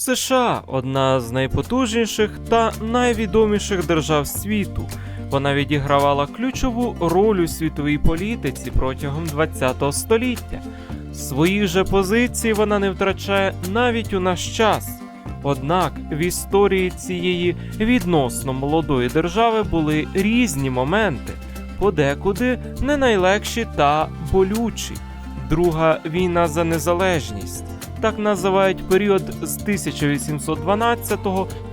США одна з найпотужніших та найвідоміших держав світу. Вона відігравала ключову роль у світовій політиці протягом ХХ століття. Своїх же позицій вона не втрачає навіть у наш час. Однак в історії цієї відносно молодої держави були різні моменти, подекуди не найлегші та болючі. Друга війна за незалежність. Так називають період з 1812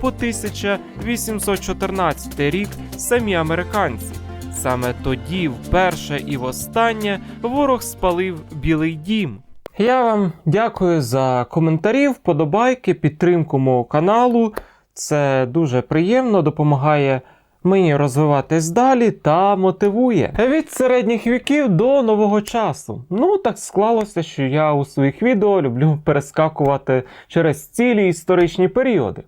по 1814 рік самі американці. Саме тоді, вперше і востаннє, ворог спалив Білий Дім. Я вам дякую за коментарі, вподобайки, підтримку мого каналу. Це дуже приємно, допомагає мені розвиватись далі та мотивує. Від середніх віків до нового часу. Ну, так склалося, що я у своїх відео люблю перескакувати через цілі історичні періоди.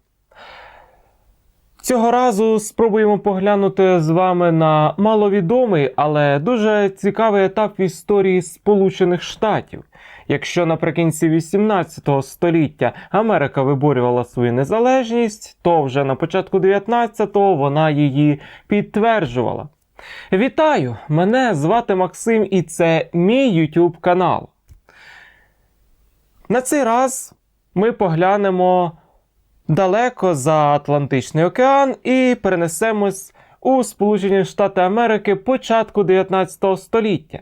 Цього разу спробуємо поглянути з вами на маловідомий, але дуже цікавий етап в історії Сполучених Штатів. Якщо наприкінці 18 століття Америка виборювала свою незалежність, то вже на початку 19-го вона її підтверджувала. Вітаю! Мене звати Максим, і це мій YouTube канал. На цей раз ми поглянемо далеко за Атлантичний океан і перенесемось у Сполучені Штати Америки початку 19 століття.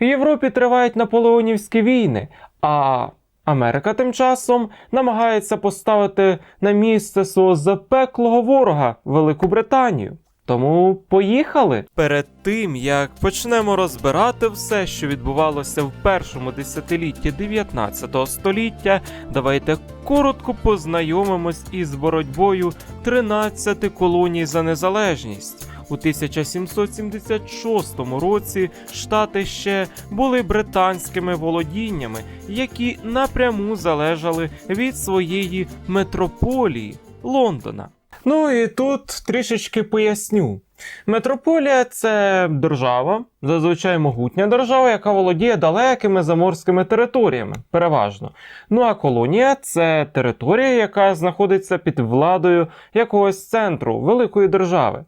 В Європі тривають наполеонівські війни, а Америка тим часом намагається поставити на місце свого запеклого ворога Велику Британію. Тому поїхали. Перед тим як почнемо розбирати все, що відбувалося в першому десятилітті 19 століття, давайте коротко познайомимось із боротьбою 13 колоній за незалежність. У 1776 році штати ще були британськими володіннями, які напряму залежали від своєї метрополії Лондона. Ну і тут трішечки поясню. Метрополія це держава, зазвичай могутня держава, яка володіє далекими заморськими територіями, переважно. Ну а колонія це територія, яка знаходиться під владою якогось центру великої держави.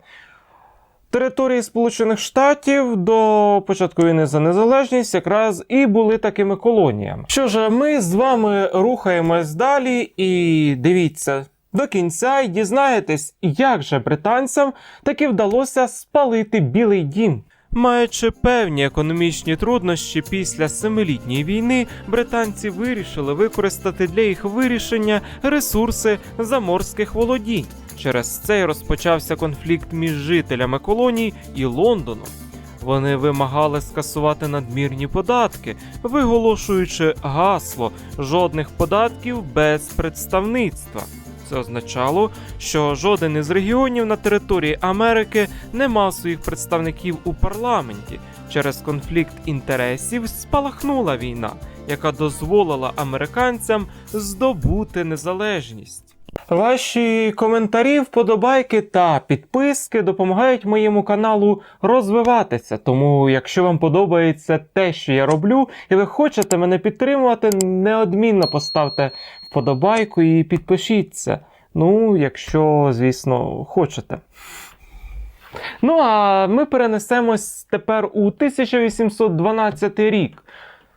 Території Сполучених Штатів до початку війни за незалежність якраз і були такими колоніями. Що ж, ми з вами рухаємось далі і дивіться до кінця і дізнаєтесь, як же британцям таки вдалося спалити Білий Дім. Маючи певні економічні труднощі після семилітньої війни, британці вирішили використати для їх вирішення ресурси заморських володінь. Через це й розпочався конфлікт між жителями колоній і Лондоном. Вони вимагали скасувати надмірні податки, виголошуючи гасло жодних податків без представництва. Це означало, що жоден із регіонів на території Америки не мав своїх представників у парламенті. Через конфлікт інтересів спалахнула війна, яка дозволила американцям здобути незалежність. Ваші коментарі, вподобайки та підписки допомагають моєму каналу розвиватися. Тому, якщо вам подобається те, що я роблю, і ви хочете мене підтримувати, неодмінно поставте вподобайку і підпишіться. Ну, якщо, звісно, хочете. Ну, а ми перенесемось тепер у 1812 рік,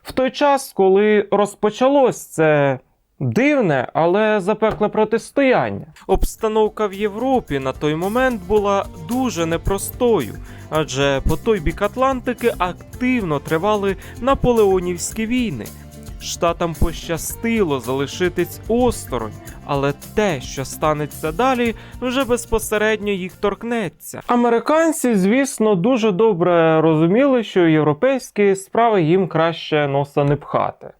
в той час, коли розпочалось це дивне, але запекле протистояння. Обстановка в Європі на той момент була дуже непростою, адже по той бік Атлантики активно тривали наполеонівські війни. Штатам пощастило залишитись осторонь, але те, що станеться далі, вже безпосередньо їх торкнеться. Американці, звісно, дуже добре розуміли, що європейські справи їм краще носа не пхати.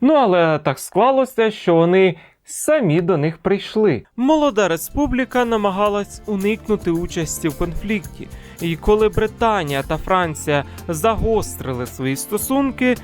Ну але так склалося, що вони самі до них прийшли. Молода республіка намагалась уникнути участі в конфлікті, і коли Британія та Франція загострили свої стосунки,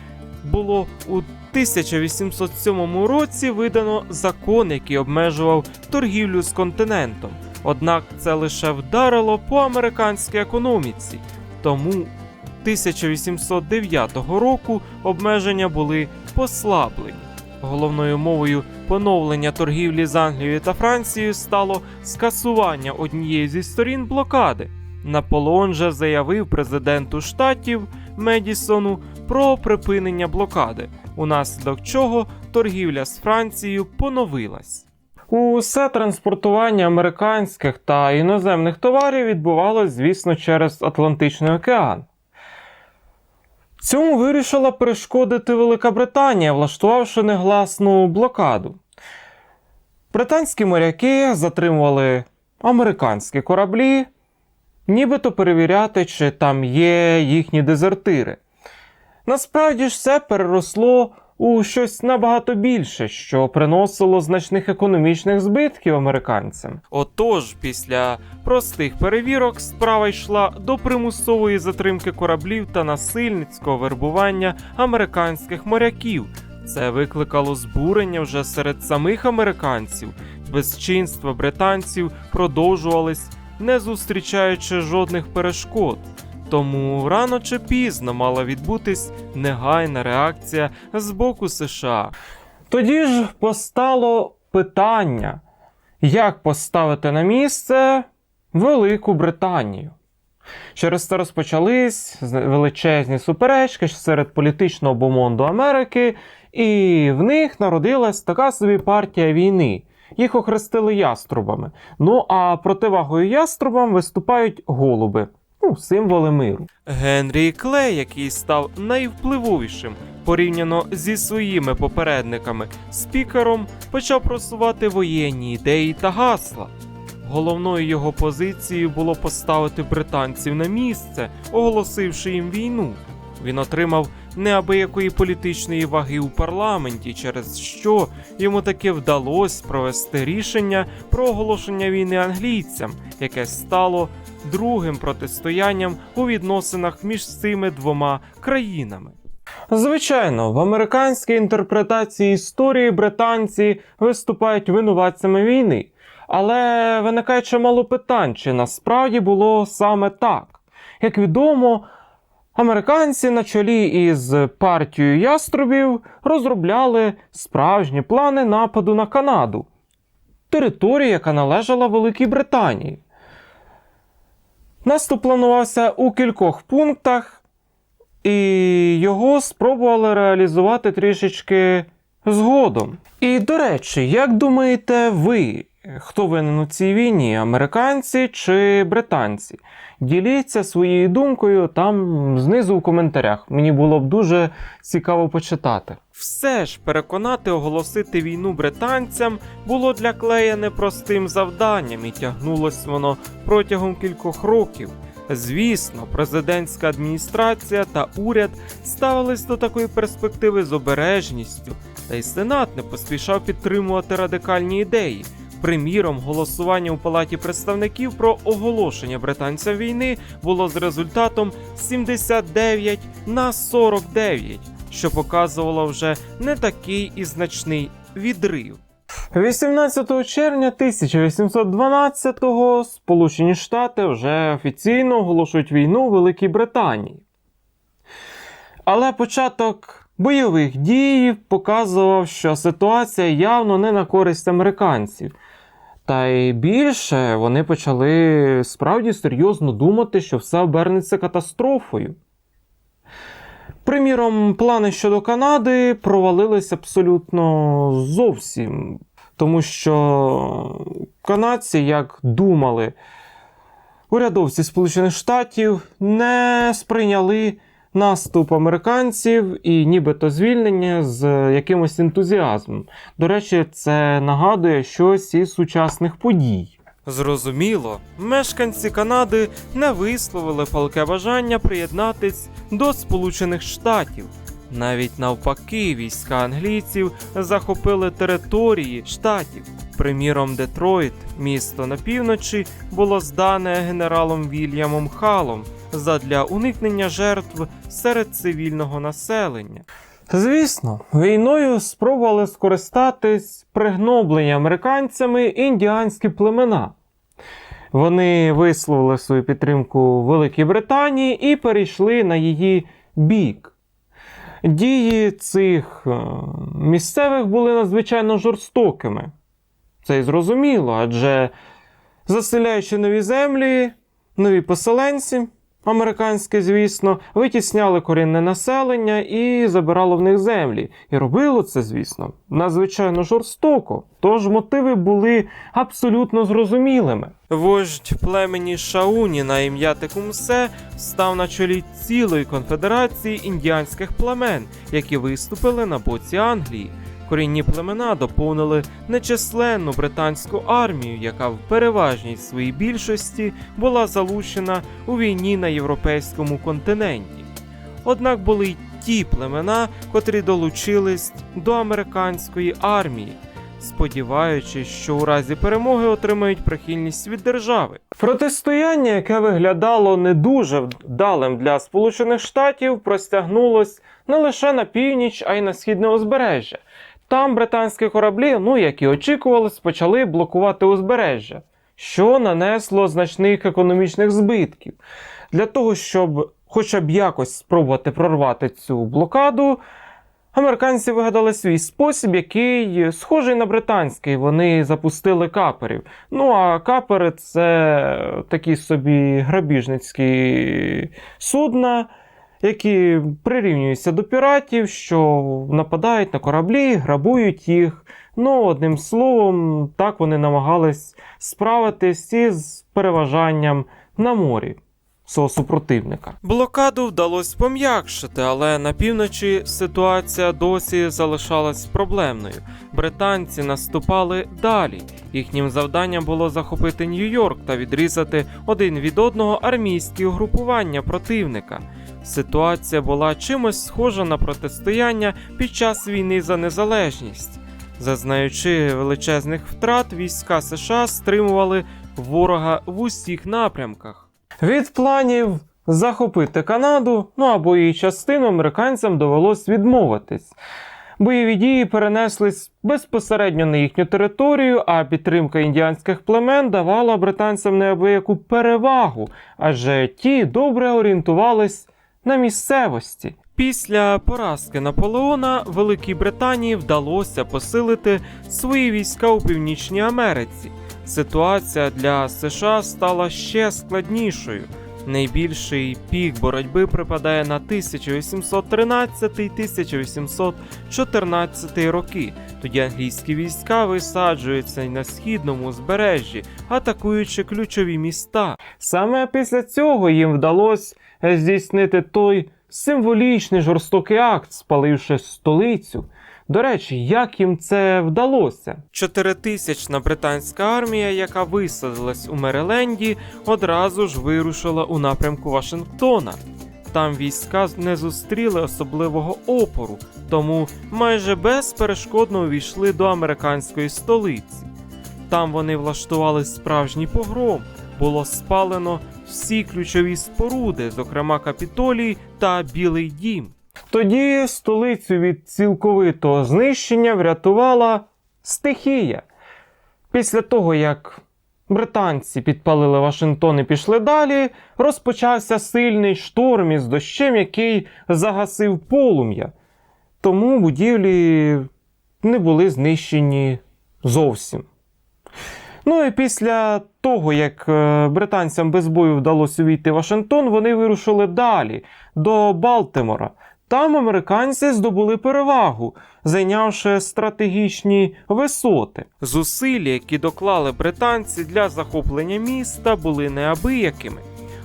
було у 1807 році видано закон, який обмежував торгівлю з континентом. Однак це лише вдарило по американській економіці. Тому 1809 року обмеження були послаблені. Головною мовою поновлення торгівлі з Англією та Францією стало скасування однієї зі сторін блокади. Наполеон же заявив президенту штатів Медісону про припинення блокади, унаслідок чого торгівля з Францією поновилась. Усе транспортування американських та іноземних товарів відбувалось, звісно, через Атлантичний океан. Цьому вирішила перешкодити Велика Британія, влаштувавши негласну блокаду. Британські моряки затримували американські кораблі, нібито перевіряти, чи там є їхні дезертири. Насправді ж це переросло у щось набагато більше, що приносило значних економічних збитків американцям. Отож, після простих перевірок справа йшла до примусової затримки кораблів та насильницького вербування американських моряків. Це викликало збурення вже серед самих американців. Безчинства британців продовжувались, не зустрічаючи жодних перешкод. Тому рано чи пізно мала відбутись негайна реакція з боку США. Тоді ж постало питання, як поставити на місце Велику Британію. Через це розпочались величезні суперечки серед політичного бомонду Америки, і в них народилась така собі партія війни. Їх охрестили яструбами. Ну а противагою яструбам виступають голуби ну, символи миру. Генрі Клей, який став найвпливовішим порівняно зі своїми попередниками, спікером почав просувати воєнні ідеї та гасла. Головною його позицією було поставити британців на місце, оголосивши їм війну. Він отримав неабиякої політичної ваги у парламенті, через що йому таки вдалося провести рішення про оголошення війни англійцям, яке стало другим протистоянням у відносинах між цими двома країнами. Звичайно, в американській інтерпретації історії британці виступають винуватцями війни, але виникає чимало питань, чи насправді було саме так. Як відомо, американці на чолі із партією яструбів розробляли справжні плани нападу на Канаду, територію, яка належала Великій Британії. Наступ планувався у кількох пунктах, і його спробували реалізувати трішечки згодом. І до речі, як думаєте ви, хто винен у цій війні, американці чи британці? Діліться своєю думкою там знизу в коментарях. Мені було б дуже цікаво почитати. Все ж переконати оголосити війну британцям було для Клея непростим завданням і тягнулось воно протягом кількох років. Звісно, президентська адміністрація та уряд ставились до такої перспективи з обережністю, та й сенат не поспішав підтримувати радикальні ідеї. Приміром, голосування у палаті представників про оголошення британцям війни було з результатом 79 на 49, що показувало вже не такий і значний відрив. 18 червня 1812-го Сполучені Штати вже офіційно оголошують війну Великій Британії. Але початок бойових дій показував, що ситуація явно не на користь американців. Та й більше вони почали справді серйозно думати, що все обернеться катастрофою. Приміром, плани щодо Канади провалились абсолютно зовсім, тому що канадці, як думали, урядовці Сполучених Штатів не сприйняли наступ американців і нібито звільнення з якимось ентузіазмом. До речі, це нагадує щось із сучасних подій. Зрозуміло, мешканці Канади не висловили палке бажання приєднатись до Сполучених Штатів. Навіть навпаки, війська англійців захопили території штатів. Приміром, Детройт, місто на півночі, було здане генералом Вільямом Халом задля уникнення жертв серед цивільного населення. Звісно, війною спробували скористатись пригноблені американцями індіанські племена. Вони висловили свою підтримку Великій Британії і перейшли на її бік. дії цих е, місцевих були надзвичайно жорстокими. Це й зрозуміло, адже заселяючи нові землі, нові поселенці, американське, звісно, витісняли корінне населення і забирало в них землі. І робило це, звісно, надзвичайно жорстоко. Тож мотиви були абсолютно зрозумілими. Вождь племені Шауні на ім'я Текумсе став на чолі цілої конфедерації індіанських племен, які виступили на боці Англії. Корінні племена доповнили нечисленну британську армію, яка в переважній своїй більшості була залучена у війні на європейському континенті. Однак були й ті племена, котрі долучились до американської армії, сподіваючись, що у разі перемоги отримають прихильність від держави. Протистояння, яке виглядало не дуже вдалим для Сполучених Штатів, простягнулось не лише на північ, а й на східне узбережжя. Там британські кораблі, ну як і очікувалось, почали блокувати узбережжя, що нанесло значних економічних збитків. Для того, щоб хоча б якось спробувати прорвати цю блокаду, американці вигадали свій спосіб, який схожий на британський. Вони запустили каперів. Ну а капери це такі собі грабіжницькі судна які прирівнюються до піратів, що нападають на кораблі, грабують їх. Ну, одним словом, так вони намагались справитись із переважанням на морі свого супротивника. Блокаду вдалося пом'якшити, але на півночі ситуація досі залишалась проблемною. Британці наступали далі. Їхнім завданням було захопити Нью-Йорк та відрізати один від одного армійські угрупування противника. Ситуація була чимось схожа на протистояння під час війни за незалежність. Зазнаючи величезних втрат, війська США стримували ворога в усіх напрямках. Від планів захопити Канаду, ну або її частину американцям довелось відмовитись. Бойові дії перенеслись безпосередньо на їхню територію, а підтримка індіанських племен давала британцям неабияку перевагу, адже ті добре орієнтувались на місцевості. Після поразки Наполеона Великій Британії вдалося посилити свої війська у Північній Америці. Ситуація для США стала ще складнішою. Найбільший пік боротьби припадає на 1813-1814 роки. Тоді англійські війська висаджуються на східному узбережжі, атакуючи ключові міста. Саме після цього їм вдалося здійснити той символічний жорстокий акт, спаливши столицю. До речі, як їм це вдалося? Чотиритисячна британська армія, яка висадилась у Мериленді, одразу ж вирушила у напрямку Вашингтона. Там війська не зустріли особливого опору, тому майже безперешкодно увійшли до американської столиці. Там вони влаштували справжній погром, було спалено всі ключові споруди, зокрема Капітолій та Білий Дім. Тоді столицю від цілковитого знищення врятувала стихія. Після того, як британці підпалили Вашингтон і пішли далі, розпочався сильний шторм із дощем, який загасив полум'я. Тому будівлі не були знищені зовсім. Ну і після того, як е, британцям без бою вдалося увійти Вашингтон, вони вирушили далі до Балтимора. Там американці здобули перевагу, зайнявши стратегічні висоти. Зусилля, які доклали британці для захоплення міста, були неабиякими.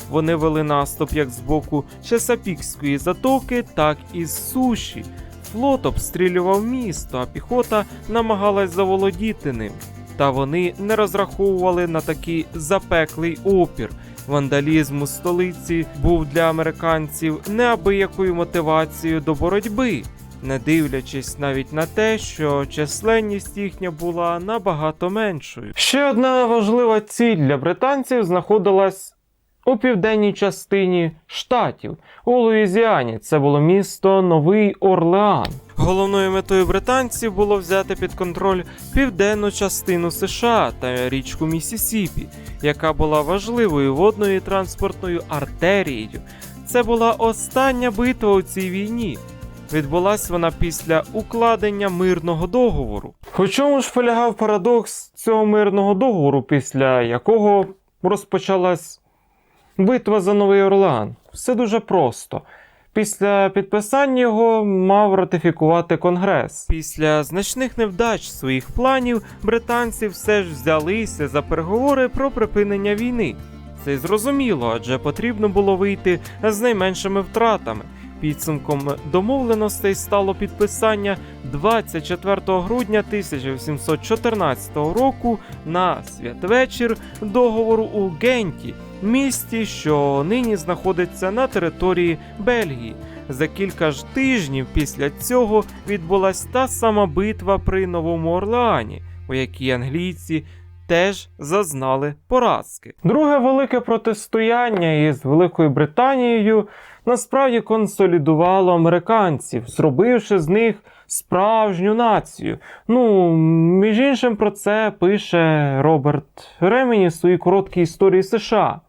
Вони вели наступ як з боку Чесапікської затоки, так і з суші. Флот обстрілював місто, а піхота намагалась заволодіти ним. Та вони не розраховували на такий запеклий опір. Вандалізм у столиці був для американців неабиякою мотивацією до боротьби, не дивлячись навіть на те, що численність їхня була набагато меншою. Ще одна важлива ціль для британців знаходилась у південній частині штатів у Луїзіані. Це було місто Новий Орлеан. Головною метою британців було взяти під контроль південну частину США та річку Місісіпі, яка була важливою водною і транспортною артерією. Це була остання битва у цій війні. відбулась вона після укладення мирного договору. У чому ж полягав парадокс цього мирного договору, після якого розпочалась битва за Новий Орлеан? Все дуже просто. Після підписання його мав ратифікувати Конгрес. Після значних невдач своїх планів британці все ж взялися за переговори про припинення війни. Це зрозуміло, адже потрібно було вийти з найменшими втратами. Підсумком домовленостей стало підписання 24 грудня 1814 року на святвечір договору у Генті, місті, що нині знаходиться на території Бельгії. За кілька ж тижнів після цього відбулась та сама битва при Новому Орлеані, у якій англійці теж зазнали поразки. Друге велике протистояння із Великою Британією насправді консолідувало американців, зробивши з них справжню націю. Ну, між іншим, про це пише Роберт Ремені в своїй короткій історії США.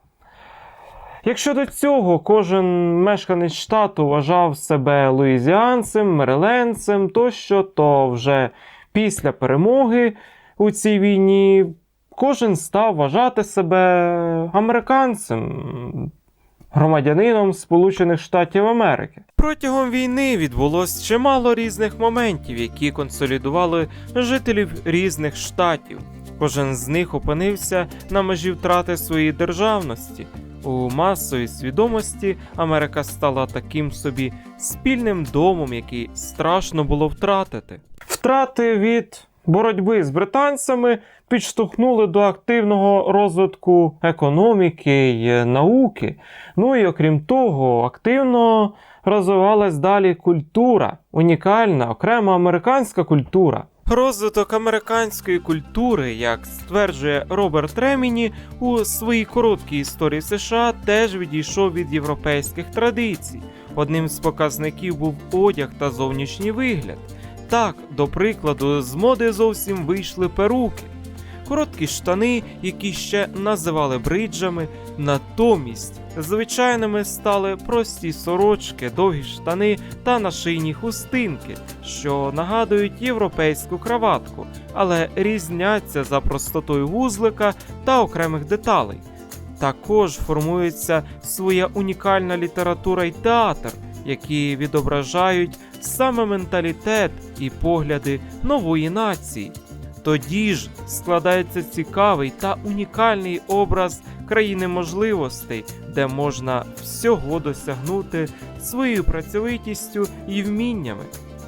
Якщо до цього кожен мешканець штату вважав себе луїзіанцем, мериленцем тощо, то вже після перемоги у цій війні кожен став вважати себе американцем, громадянином Сполучених Штатів Америки. Протягом війни відбулось чимало різних моментів, які консолідували жителів різних штатів. Кожен з них опинився на межі втрати своєї державності. У масовій свідомості Америка стала таким собі спільним домом, який страшно було втратити. Втрати від боротьби з британцями підштовхнули до активного розвитку економіки й науки. Ну і окрім того, активно розвивалась далі культура, унікальна, окрема американська культура. Розвиток американської культури, як стверджує Роберт Реміні, у своїй короткій історії США теж відійшов від європейських традицій. Одним з показників був одяг та зовнішній вигляд. Так, до прикладу, з моди зовсім вийшли перуки. Короткі штани, які ще називали бриджами, натомість звичайними стали прості сорочки, довгі штани та нашийні хустинки, що нагадують європейську краватку, але різняться за простотою вузлика та окремих деталей. Також формується своя унікальна література й театр, які відображають саме менталітет і погляди нової нації. Тоді ж складається цікавий та унікальний образ країни можливостей, де можна всього досягнути своєю працьовитістю і вміннями.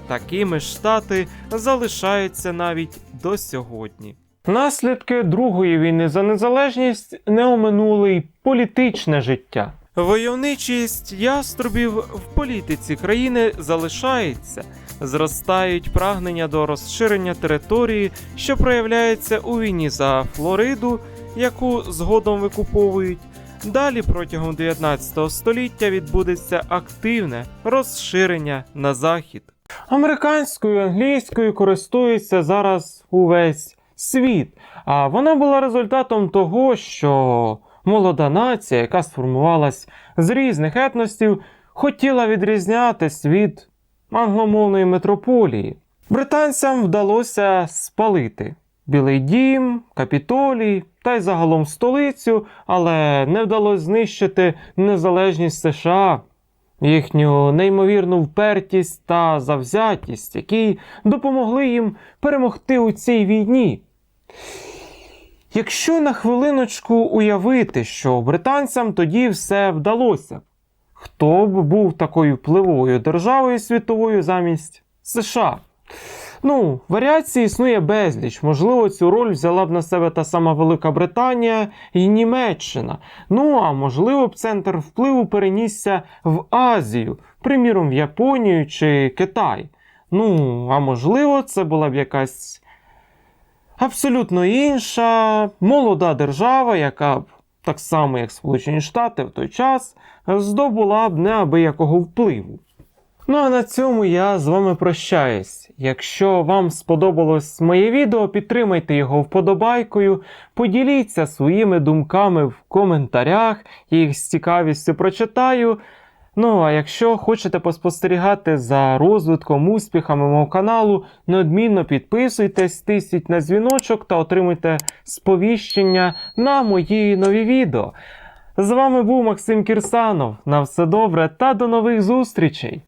Такими штати залишаються навіть до сьогодні. Наслідки Другої війни за незалежність не оминули й політичне життя. Войовничість яструбів в політиці країни залишається, зростають прагнення до розширення території, що проявляється у війні за Флориду, яку згодом викуповують. Далі протягом 19 століття відбудеться активне розширення на захід. Американською англійською користується зараз увесь світ, а вона була результатом того, що молода нація, яка сформувалась з різних етносів, хотіла відрізнятись від англомовної метрополії. Британцям вдалося спалити Білий Дім, Капітолій та й загалом столицю, але не вдалося знищити незалежність США, їхню неймовірну впертість та завзятість, які допомогли їм перемогти у цій війні. Якщо на хвилиночку уявити, що британцям тоді все вдалося, хто б був такою впливовою державою світовою замість США? Ну, варіацій існує безліч. Можливо, цю роль взяла б на себе та сама Велика Британія і Німеччина. Ну а можливо б центр впливу перенісся в Азію, приміром в Японію чи Китай. Ну, а можливо, це була б якась абсолютно інша молода держава, яка б так само, як Сполучені Штати в той час, здобула б неабиякого впливу. Ну а на цьому я з вами прощаюсь. Якщо вам сподобалось моє відео, підтримайте його вподобайкою, поділіться своїми думками в коментарях, я їх з цікавістю прочитаю. Ну а якщо хочете поспостерігати за розвитком, успіхами мого каналу, неодмінно підписуйтесь, тисніть на дзвіночок та отримуйте сповіщення на мої нові відео. З вами був Максим Кірсанов. На все добре та до нових зустрічей!